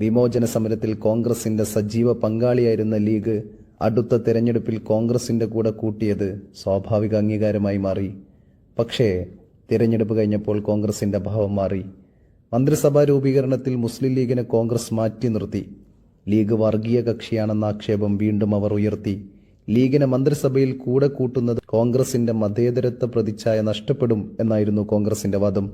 വിമോചന സമരത്തിൽ കോൺഗ്രസിന്റെ സജീവ പങ്കാളിയായിരുന്ന ലീഗ് അടുത്ത തെരഞ്ഞെടുപ്പിൽ കോൺഗ്രസിന്റെ കൂടെ കൂട്ടിയത് സ്വാഭാവിക അംഗീകാരമായി മാറി. പക്ഷേ തിരഞ്ഞെടുപ്പ് കഴിഞ്ഞപ്പോൾ കോൺഗ്രസിന്റെ ഭാവം മാറി. മന്ത്രിസഭാ രൂപീകരണത്തിൽ മുസ്ലിം ലീഗിനെ കോൺഗ്രസ് മാറ്റി നിർത്തി. ലീഗ് വർഗീയ കക്ഷിയാണെന്ന ആക്ഷേപം വീണ്ടും അവർ ഉയർത്തി. ലീഗിനെ മന്ത്രിസഭയിൽ കൂടെ കൂട്ടുന്നത് കോൺഗ്രസിന്റെ മതേതരത്വ പ്രതിച്ഛായ നഷ്ടപ്പെടും എന്നായിരുന്നു കോൺഗ്രസിന്റെ വാദം.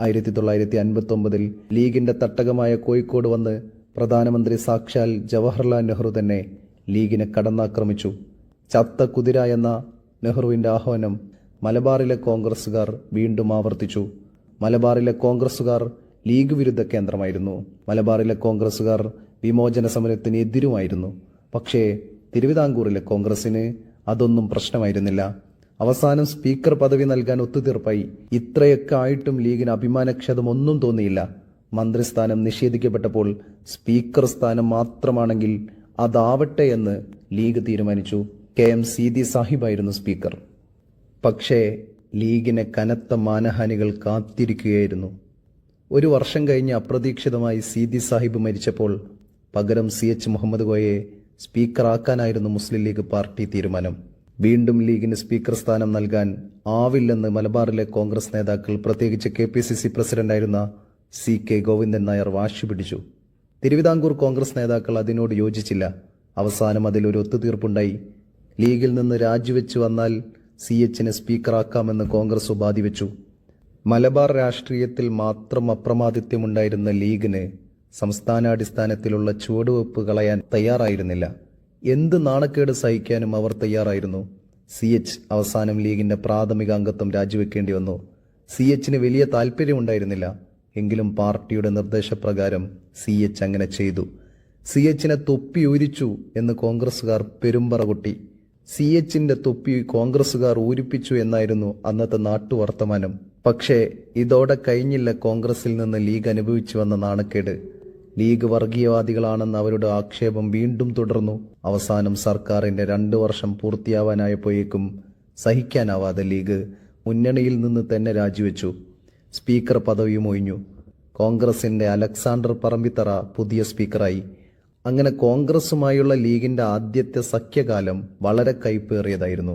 ആയിരത്തി തൊള്ളായിരത്തി അൻപത്തി ഒമ്പതിൽ ലീഗിന്റെ തട്ടകമായ കോഴിക്കോട് വന്ന് പ്രധാനമന്ത്രി സാക്ഷാൽ ജവഹർലാൽ നെഹ്റു തന്നെ ലീഗിനെ കടന്നാക്രമിച്ചു. ചത്ത കുതിര എന്ന നെഹ്റുവിന്റെ ആഹ്വാനം മലബാറിലെ കോൺഗ്രസുകാർ വീണ്ടും ആവർത്തിച്ചു. മലബാറിലെ കോൺഗ്രസുകാർ ലീഗ് വിരുദ്ധ കേന്ദ്രമായിരുന്നു. മലബാറിലെ കോൺഗ്രസ്സുകാർ വിമോചന സമരത്തിന് എതിരുമായിരുന്നു പക്ഷേ തിരുവിതാംകൂറിലെ കോൺഗ്രസിന് അതൊന്നും പ്രശ്നമായിരുന്നില്ല. അവസാനം സ്പീക്കർ പദവി നൽകാൻ ഒത്തുതീർപ്പായി. ഇത്രയൊക്കെ ആയിട്ടും ലീഗിന് അഭിമാനക്ഷതം ഒന്നും തോന്നിയില്ല. മന്ത്രിസ്ഥാനം നിഷേധിക്കപ്പെട്ടപ്പോൾ സ്പീക്കർ സ്ഥാനം മാത്രമാണെങ്കിൽ അതാവട്ടെ എന്ന് ലീഗ് തീരുമാനിച്ചു. കെ എം സീതി സാഹിബായിരുന്നു സ്പീക്കർ. പക്ഷേ ലീഗിനെ കനത്ത മാനഹാനികൾ കാത്തിരിക്കുകയായിരുന്നു. ഒരു വർഷം കഴിഞ്ഞ് അപ്രതീക്ഷിതമായി സീതി സാഹിബ് മരിച്ചപ്പോൾ പകരം സി എച്ച് മുഹമ്മദ് കോയെ സ്പീക്കറാക്കാനായിരുന്നു മുസ്ലിം ലീഗ് പാർട്ടി തീരുമാനം. വീണ്ടും ലീഗിന് സ്പീക്കർ സ്ഥാനം നൽകാൻ ആവില്ലെന്ന് മലബാറിലെ കോൺഗ്രസ് നേതാക്കൾ പ്രത്യേകിച്ച് കെ പി സി സി പ്രസിഡന്റായിരുന്ന സി കെ ഗോവിന്ദൻ നായർ വാശി പിടിച്ചു. തിരുവിതാംകൂർ കോൺഗ്രസ് നേതാക്കൾ അതിനോട് യോജിച്ചില്ല. അവസാനം അതിൽ അതിലൊരു ഒത്തുതീർപ്പുണ്ടായി. ലീഗിൽ നിന്ന് രാജിവെച്ചു വന്നാൽ സി എച്ചിനെ സ്പീക്കറാക്കാമെന്ന് കോൺഗ്രസ് ഉപാധി വെച്ചു മലബാർ രാഷ്ട്രീയത്തിൽ മാത്രം അപ്രമാദിത്യമുണ്ടായിരുന്ന ലീഗിന് സംസ്ഥാനാടിസ്ഥാനത്തിലുള്ള ചുവടുവെപ്പ് കളയാൻ തയ്യാറായിരുന്നില്ല. എന്ത് നാണക്കേട് സഹിക്കാനും അവർ തയ്യാറായിരുന്നു. സി എച്ച് അവസാനം ലീഗിന്റെ പ്രാഥമിക അംഗത്വം രാജിവെക്കേണ്ടി വന്നു. സി എച്ചിന് വലിയ താല്പര്യമുണ്ടായിരുന്നില്ല എങ്കിലും പാർട്ടിയുടെ നിർദ്ദേശപ്രകാരം സി എച്ച് അങ്ങനെ ചെയ്തു. സി എച്ചിനെ തൊപ്പി ഊരിച്ചു എന്ന് കോൺഗ്രസുകാർ പെരുമ്പറ കൊട്ടി. സി എച്ചിന്റെ തൊപ്പി കോൺഗ്രസുകാർ ഊരിപ്പിച്ചു എന്നായിരുന്നു അന്നത്തെ നാട്ടുവർത്തമാനം. പക്ഷേ ഇതോടെ കഴിഞ്ഞില്ല കോൺഗ്രസിൽ നിന്ന് ലീഗ് അനുഭവിച്ചു വന്ന നാണക്കേട്. ലീഗ് വർഗീയവാദികളാണെന്ന അവരുടെ ആക്ഷേപം വീണ്ടും തുടർന്നു. അവസാനം സർക്കാരിന്റെ രണ്ടു വർഷം പൂർത്തിയാവാനായപ്പോഴേക്കും സഹിക്കാനാവാതെ ലീഗ് മുന്നണിയിൽ നിന്ന് തന്നെ രാജിവെച്ചു. സ്പീക്കർ പദവിയും ഒഴിഞ്ഞു. കോൺഗ്രസിന്റെ അലക്സാണ്ടർ പറമ്പിത്തറ പുതിയ സ്പീക്കറായി. അങ്ങനെ കോൺഗ്രസുമായുള്ള ലീഗിന്റെ ആദ്യത്തെ സഖ്യകാലം വളരെ കൈപ്പേറിയതായിരുന്നു.